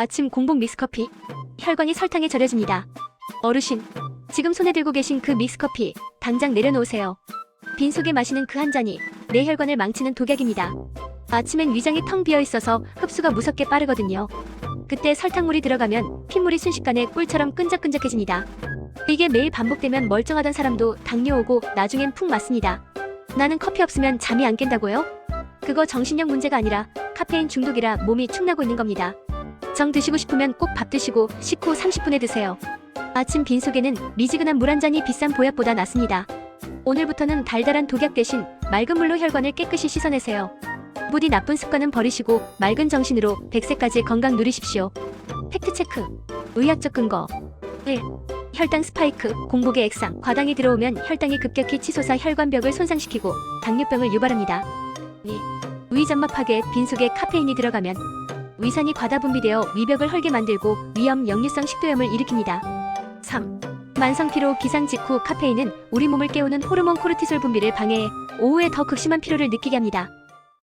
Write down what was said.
아침 공복 믹스커피. 혈관이 설탕에 절여집니다. 어르신, 지금 손에 들고 계신 그 믹스커피 당장 내려놓으세요. 빈속에 마시는 그 한 잔이 내 혈관을 망치는 독약입니다. 아침엔 위장이 텅 비어 있어서 흡수가 무섭게 빠르거든요. 그때 설탕물이 들어가면 핏물이 순식간에 꿀처럼 끈적끈적해집니다. 이게 매일 반복되면 멀쩡하던 사람도 당뇨 오고 나중엔 푹 맞습니다. 나는 커피 없으면 잠이 안 깬다고요? 그거 정신력 문제가 아니라 카페인 중독이라 몸이 축나고 있는 겁니다. 정 드시고 싶으면 꼭 밥 드시고 식후 30분에 드세요. 아침 빈속에는 미지근한 물 한 잔이 비싼 보약보다 낫습니다. 오늘부터는 달달한 독약 대신 맑은 물로 혈관을 깨끗이 씻어내세요. 부디 나쁜 습관은 버리시고 맑은 정신으로 100세까지 건강 누리십시오. 팩트체크. 의학적 근거. 1. 혈당 스파이크, 공복의 액상, 과당이 들어오면 혈당이 급격히 치솟아 혈관벽을 손상시키고 당뇨병을 유발합니다. 2. 위점막 파괴, 빈속에 카페인이 들어가면 위산이 과다 분비되어 위벽을 헐게 만들고 위염, 역류성 식도염을 일으킵니다. 3. 만성 피로, 기상 직후 카페인은 우리 몸을 깨우는 호르몬 코르티솔 분비를 방해해 오후에 더 극심한 피로를 느끼게 합니다.